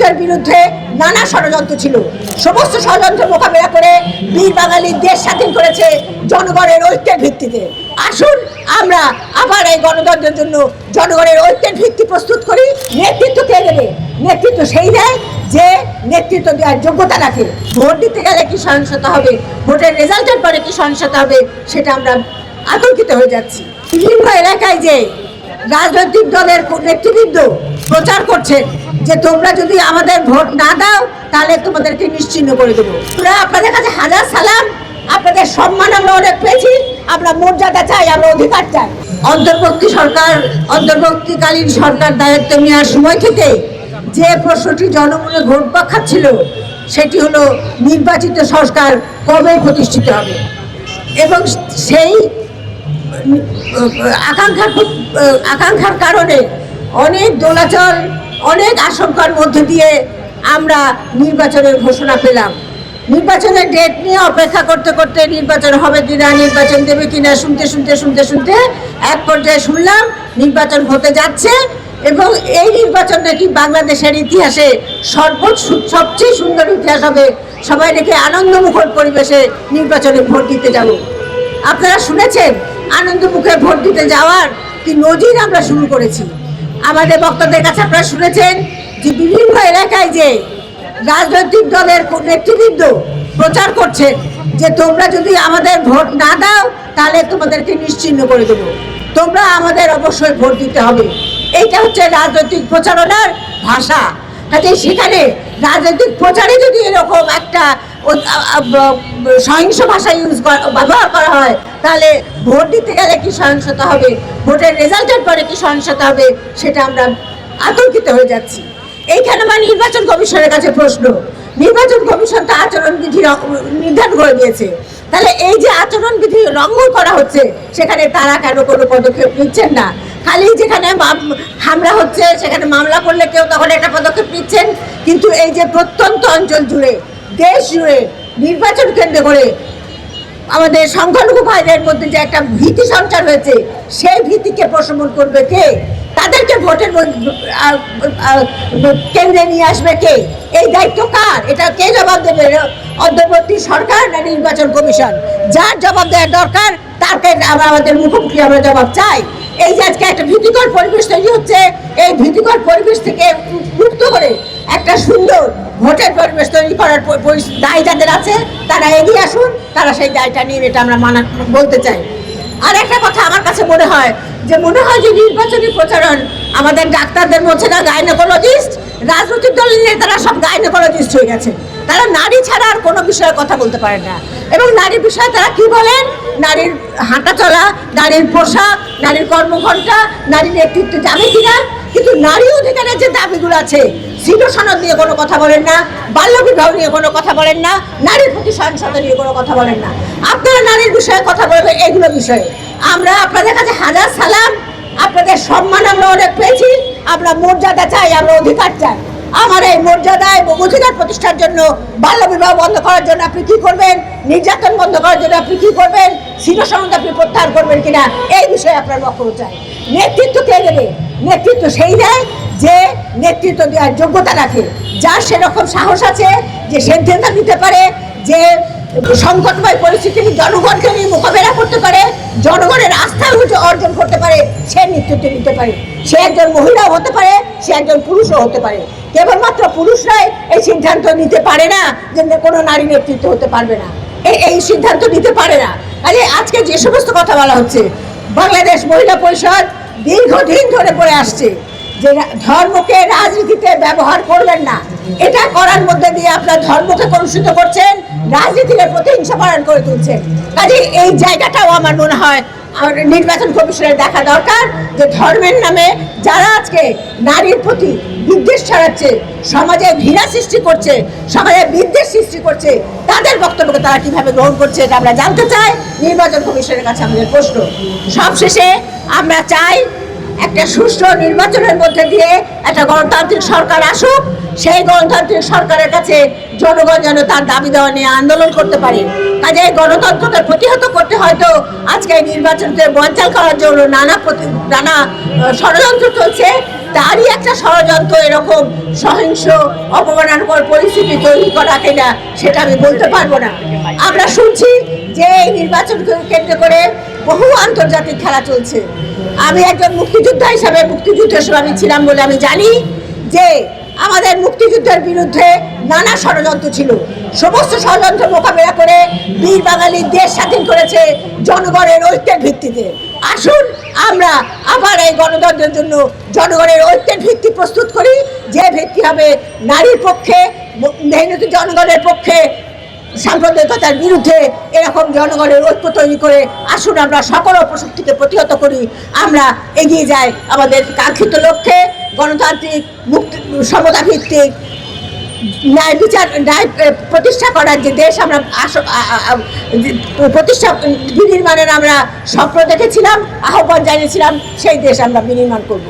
নেতৃত্বের বিরুদ্ধে নানা ষড়যন্ত্র ছিল। সমস্ত ষড়যন্ত্র মোকাবেলা করে বীর বাঙালি দেশ স্বাধীন করেছে জনগণের ঐক্যের ভিত্তিতে। আসুন আমরা আবার এই গণতন্ত্রের জন্য জনগণের ঐক্যের ভিত্তি প্রস্তুত করি, নেতৃত্ব কে দেবে? নেতৃত্ব সেই দেয় যে নেতৃত্ব দেওয়ার যোগ্যতা রাখে। ভোট দিতে গেলে কি সহিংসতা হবে? ভোটের রেজাল্টের পরে কি সহিংসতা হবে? সেটা আমরা আতঙ্কিত হয়ে যাচ্ছি। বিভিন্ন এলাকায় যে রাজনৈতিক দলের নেতৃবৃন্দ প্রচার করছেন যে তোমরা যদি আমাদের ভোট না দাও, তাহলে তোমাদেরকে নিশ্চিহ্ন করে দেবো। আমরা আপনাদের কাছে হাজার সালাম, আপনাদের সম্মান আমরা অনেক পেয়েছি, আমরা মর্যাদা চাই, আমরা অধিকার চাই। অন্তর্বর্তী সরকার, অন্তর্বর্তীকালীন সরকার দায়িত্ব নেওয়ার সময় থেকে যে প্রশ্নটি জনমনে ঘোরপাক খাচ্ছিল সেটি হলো, নির্বাচিত সরকার কবে প্রতিষ্ঠিত হবে? এবং সেই আকাঙ্ক্ষার আকাঙ্ক্ষার কারণে অনেক দোলাচল, অনেক আশঙ্কার মধ্যে দিয়ে আমরা নির্বাচনের ঘোষণা পেলাম। নির্বাচনের ডেট নিয়ে অপেক্ষা করতে করতে নির্বাচন হবে কিনা, নির্বাচন দেবে কিনা, শুনতে শুনতে শুনতে শুনতে এক পর্যায়ে শুনলাম নির্বাচন হতে যাচ্ছে এবং এই নির্বাচন নাকি বাংলাদেশের ইতিহাসে সর্বোচ্চ, সবচেয়ে সুন্দর ইতিহাস হবে। সবাই নাকি আনন্দমুখর পরিবেশে নির্বাচনে ভোট দিতে যাব। আপনারা শুনেছেন? আনন্দমুখে ভোট দিতে যাওয়ার কি নজির আমরা শুরু করেছি? আমাদের বক্তাদের কাছে আপনারা শুনেছেন যে বিভিন্ন এলাকায় যে রাজনৈতিক দলের নেতৃবৃন্দ প্রচার করছেন যে তোমরা যদি আমাদের ভোট না দাও, তাহলে তোমাদেরকে নিশ্চিহ্ন করে দেবো। তোমরা আমাদের অবশ্যই ভোট দিতে হবে। এইটা হচ্ছে রাজনৈতিক প্রচারণার ভাষা। কাজে সেখানে রাজনৈতিক প্রচারে যদি এরকম একটা সহিংস ভাষা ইউজ ব্যবহার করা হয়, তাহলে ভোট দিতে গেলে কি সহিংসতা হবে? ভোটের রেজাল্টের পরে কি সহিংসতা হবে? সেটা আমরা আতঙ্কিত হয়ে যাচ্ছি। এইখানে আমার নির্বাচন কমিশনের কাছে প্রশ্ন। নির্বাচন কমিশন তো আচরণবিধি নির্ধারণ করে দিয়েছে। তাহলে এই যে আচরণবিধি লঙ্ঘন করা হচ্ছে, সেখানে তারা কেন কোনো পদক্ষেপ নিচ্ছেন না? খালি যেখানে হামলা হচ্ছে, সেখানে মামলা করলে কেউ তখন একটা পদক্ষেপ নিচ্ছেন, কিন্তু এই যে প্রত্যন্ত অঞ্চল জুড়ে দেশ জুড়ে নির্বাচন কেন্দ্র করে আমাদের সংখ্যালঘু ভাইদের মধ্যে যে একটা ভীতি সঞ্চার হয়েছে, সেই ভীতিকে প্রশমন করবে কে? তাদেরকে ভোটের কেন্দ্রে নিয়ে আসবে কে? এই দায়িত্ব কার? এটা কে জবাব দেবে? অন্তর্বর্তী সরকার না নির্বাচন কমিশন? যার জবাব দেওয়ার দরকার আমরা আমাদের মুখোমুখি আমরা জবাব চাই। এই যে আজকে একটা ভীতিকর পরিবেশ তৈরি হচ্ছে, এই ভীতিকর পরিবেশ থেকে মুক্ত করে একটা সুন্দর ভোটের পরিবেশ তৈরি করার দায় যাদের আছে, তারা এগিয়ে আসুন, তারা সেই দায়টা নিয়ে এটা আমরা মানা বলতে চাই। আর একটা কথা আমার কাছে মনে হয়, যে মনে হয় যে নির্বাচনী প্রচারণ আমাদের ডাক্তারদের মধ্যে না গাইনোকোলজিস্ট রাজনৈতিক দলের নেতারা সব গাইনোকোলজিস্ট হয়ে গেছে। তারা নারী ছাড়া আর কোনো বিষয়ে কথা বলতে পারে না। এবং নারী বিষয়ে তারা কি বলেন? নারীর হাঁটা চলা, নারীর পোশাক, নারীর কর্মঘণ্টা, নারীর নেতৃত্ব যাবে কিনা? কিন্তু নারী অধিকারের যে দাবিগুলো আছে সিটো সনদ নিয়ে কোনো কথা বলেন না, বাল্য বিবাহ নিয়ে কোনো কথা বলেন না নারীর প্রতি সহিংসতা নিয়ে কোনো কথা বলেন না। আপনারা নারীর বিষয়ে কথা বলবেন এগুলো বিষয়ে। আমরা আপনাদের কাছে হাজার সালাম, আপনাদের সম্মান আমরা অনেক পেয়েছি, আমরা মর্যাদা চাই, আমরা অধিকার চাই। আমার এই মর্যাদা এবং অধিকার প্রতিষ্ঠার জন্য, বাল্য বিবাহ বন্ধ করার জন্য আপনি কি করবেন? নির্যাতন বন্ধ করার জন্য আপনি কি করবেন? সিটো সনদ আপনি প্রত্যাহার করবেন কিনা? এই বিষয়ে আপনার বক্তব্য চাই। নেতৃত্ব কে দেবে? নেতৃত্ব সেই দেয়। যে নেতৃত্ব দেওয়ার যোগ্যতা রাখে, যার সেরকম সাহস আছে যে সিদ্ধান্ত নিতে পারে, যে সংকটময় পরিস্থিতি জনগণকে নিয়ে মোকাবেলা করতে পারে, জনগণের আস্থা অর্জন করতে পারে, সে নেতৃত্ব নিতে পারে। সে একজন মহিলাও হতে পারে, সে একজন পুরুষও হতে পারে। কেবলমাত্র পুরুষরাই এই সিদ্ধান্ত নিতে পারে না যে কোনো নারী নেতৃত্ব হতে পারবে না। এই- এই সিদ্ধান্ত নিতে পারে না। আরে, আজকে যে সমস্ত কথা বলা হচ্ছে, বাংলাদেশ মহিলা পরিষদ দীর্ঘদিন ধরে পড়ে আসছে যে ধর্মকে রাজনীতিতে ব্যবহার করবেন না। এটা করার মধ্যে দিয়ে আপনার ধর্মকে কলুষিত করছেন, রাজনীতিকে প্রতিহিংসা পালন করে তুলছেন। কাজে এই জায়গাটাও আমার মনে হয় আর নির্বাচন কমিশনের দেখা দরকার যে ধর্মের নামে যারা আজকে নারীর প্রতি বিদ্বেষ ছড়াচ্ছে, সমাজে ঘৃণা সৃষ্টি করছে, সমাজে বিদ্বেষ সৃষ্টি করছে, তাদের বক্তব্যকে তারা কীভাবে গ্রহণ করছে এটা আমরা জানতে চাই। নির্বাচন কমিশনের কাছে আমাদের প্রশ্ন। সবশেষে আমরা চাই একটা সুষ্ঠু নির্বাচনের মধ্যে দিয়ে একটা গণতান্ত্রিক সরকার আসুক, সেই গণতান্ত্রিক সরকারের কাছে জনগণ যেন তার দাবি দেওয়া নিয়ে আন্দোলন করতে পারে। কাজে গণতন্ত্রকে প্রতিহত করতে হয়তো আজকে নির্বাচনকে বঞ্চাল করার জন্য নানা নানা ষড়যন্ত্র চলছে। তারই একটা ষড়যন্ত্র এরকম সহিংস অপমানকর পরিস্থিতি তৈরি করা কিনা সেটা আমি বলতে পারব না। আমরা শুনছি যে এই নির্বাচনকে কেন্দ্র করে বহু আন্তর্জাতিক খেলা চলছে। আমি একজন মুক্তিযোদ্ধা হিসাবে মুক্তিযুদ্ধের সময় আমি ছিলাম বলে আমি জানি যে আমাদের মুক্তিযুদ্ধের বিরুদ্ধে নানা ষড়যন্ত্র ছিল। সমস্ত ষড়যন্ত্র মোকাবেলা করে বীর বাঙালি দেশ স্বাধীন করেছে জনগণের ঐক্যের ভিত্তিতে। আসুন আমরা আবার এই গণতন্ত্রের জন্য জনগণের ঐক্যের ভিত্তি প্রস্তুত করি। যে ভিত্তি হবে নারীর পক্ষে মেহনতি জনগণের পক্ষে সাম্প্রদায়িকতার বিরুদ্ধে এরকম জনগণের ঐক্য তৈরি করে আসুন, আমরা সকল অপশক্তিকে প্রতিহত করি। আমরা এগিয়ে যাই আমাদের কাঙ্ক্ষিত লক্ষ্যে। গণতান্ত্রিক, মুক্তি সমতা ভিত্তিক ন্যায় বিচার, ন্যায় প্রতিষ্ঠা করার যে দেশ আমরা প্রতিষ্ঠা, বিনির্মাণের আমরা স্বপ্ন দেখেছিলাম, আহ্বান জানিয়েছিলাম, সেই দেশ আমরা বিনির্মাণ করব।